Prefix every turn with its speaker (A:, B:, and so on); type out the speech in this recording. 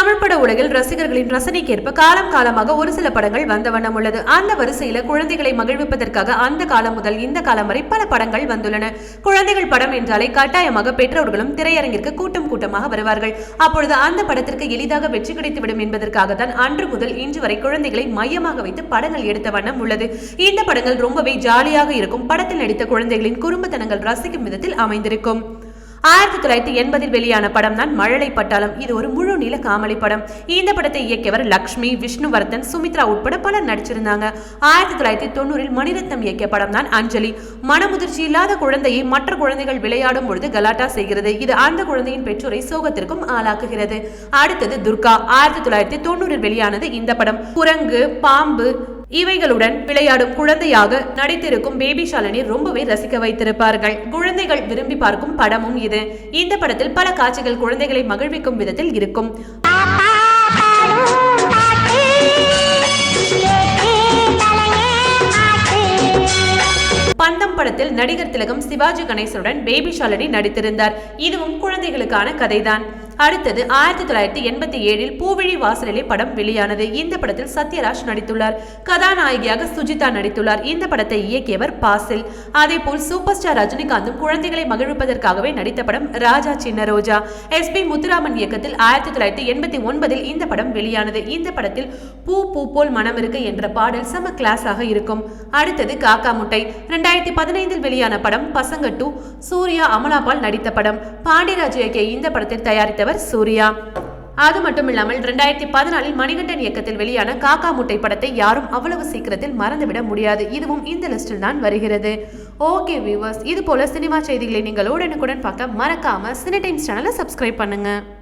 A: தமிழ் பட உலகில் ரசிகர்களின் ரசனைக்கேற்ப காலம் காலமாக ஒரு சில படங்கள் வந்த வண்ணம் உள்ளது. அந்த வரிசையில குழந்தைகளை மகிழ்விப்பதற்காக அந்த காலம் முதல் இந்த காலம் வரை பல படங்கள் வந்துள்ளன. குழந்தைகள் படம் என்றாலே கட்டாயமாக பெற்றோர்களும் திரையரங்கிற்கு கூட்டம் கூட்டமாக வருவார்கள். அப்பொழுது அந்த படத்திற்கு எளிதாக வெற்றி கிடைத்துவிடும் என்பதற்காகத்தான் அன்று முதல் இன்று வரை குழந்தைகளை மையமாக வைத்து படங்கள் எடுத்த வண்ணம் உள்ளது. இந்த படங்கள் ரொம்பவே ஜாலியாக இருக்கும் படத்தில் நடித்த குழந்தைகளின் குறும்புத்தனங்கள் ரசிக்கும் விதத்தில் அமைந்திருக்கும். ஆயிரத்தி தொள்ளாயிரத்தி எண்பதில் வெளியான படம் தான் மழலை பட்டாளம். இது ஒரு முழு நீள காமெடி படம். இந்த படத்தை இயக்கியவர் லக்ஷ்மி விஷ்ணுவர்தன் சுமித்ரா உட்பட பலர் நடிச்சிருந்தாங்க. ஆயிரத்தி தொள்ளாயிரத்தி தொண்ணூறில் மணிரத்னம் இயக்கிய படம் தான் அஞ்சலி. மனமுதிர்ச்சி இல்லாத குழந்தையை மற்ற குழந்தைகள் விளையாடும் பொழுது கலாட்டா செய்கிறது. இது அந்த குழந்தையின் பெற்றோரை சோகத்திற்கும் ஆளாக்குகிறது. அடுத்தது துர்கா. ஆயிரத்தி தொள்ளாயிரத்தி தொண்ணூறில் வெளியானது இந்த படம். குரங்கு பாம்பு இவைகளுடன் விளையாடும் குழந்தையாக நடித்திருக்கும் பேபி ஷாலினி ரொம்பவே ரசிக்க வைத்திருப்பார்கள். குழந்தைகள் விரும்பி பார்க்கும் படமும் இது. இந்த படத்தில் பல காட்சிகள் குழந்தைகளை மகிழ்விக்கும் விதத்தில் இருக்கும். பந்தம் படத்தில் நடிகர் திலகம் சிவாஜி கணேசனுடன் பேபி ஷாலினி நடித்திருந்தார். இதுவும் குழந்தைகளுக்கான கதைதான். அடுத்தது ஆயிரத்தி தொள்ளாயிரத்தி எண்பத்தி ஏழில் பூவிழி வாசலிலே படம் வெளியானது. இந்த படத்தில் சத்யராஜ் நடித்துள்ளார். கதாநாயகியாக சுஜிதா நடித்துள்ளார். இந்த படத்தை இயக்கியவர் பாசில். அதே போல் சூப்பர் ஸ்டார் ரஜினிகாந்தும் குழந்தைகளை மகிழ்விப்பதற்காகவே நடித்த படம் ராஜா சின்ன ரோஜா எஸ் பி முத்துராமன் இயக்கத்தில் ஆயிரத்தி தொள்ளாயிரத்தி எண்பத்தி ஒன்பதில் இந்த படம் வெளியானது. இந்த படத்தில் பூ பூ போல் மனம் இருக்கு என்ற பாடல் செம கிளாஸாக இருக்கும். அடுத்தது காக்கா முட்டை. ரெண்டாயிரத்தி பதினைந்தில் வெளியான படம் பசங்க டூ. சூர்யா அமலாபால் நடித்த படம். பாண்டியராஜ் இயக்கிய இந்த படத்தில் தயாரித்தவர் சூர்யா. அது மட்டும் இல்லாமல் ரெண்டாயிரத்தி பதினாலில் மணிகண்டன் இயக்கத்தில் வெளியான காக்கா முட்டை படத்தை யாரும் அவ்வளவு சீக்கிரத்தில் மறந்துவிட முடியாது. இதுவும் இந்த லிஸ்டில் தான் வருகிறது. ஓகே வியூவர்ஸ் இது போல சினிமா செய்திகளை நீங்கள் உடனுக்குடன் பார்க்க மறக்காம சினி டைம்ஸ் சேனலை சப்ஸ்கிரைப் பண்ணுங்க.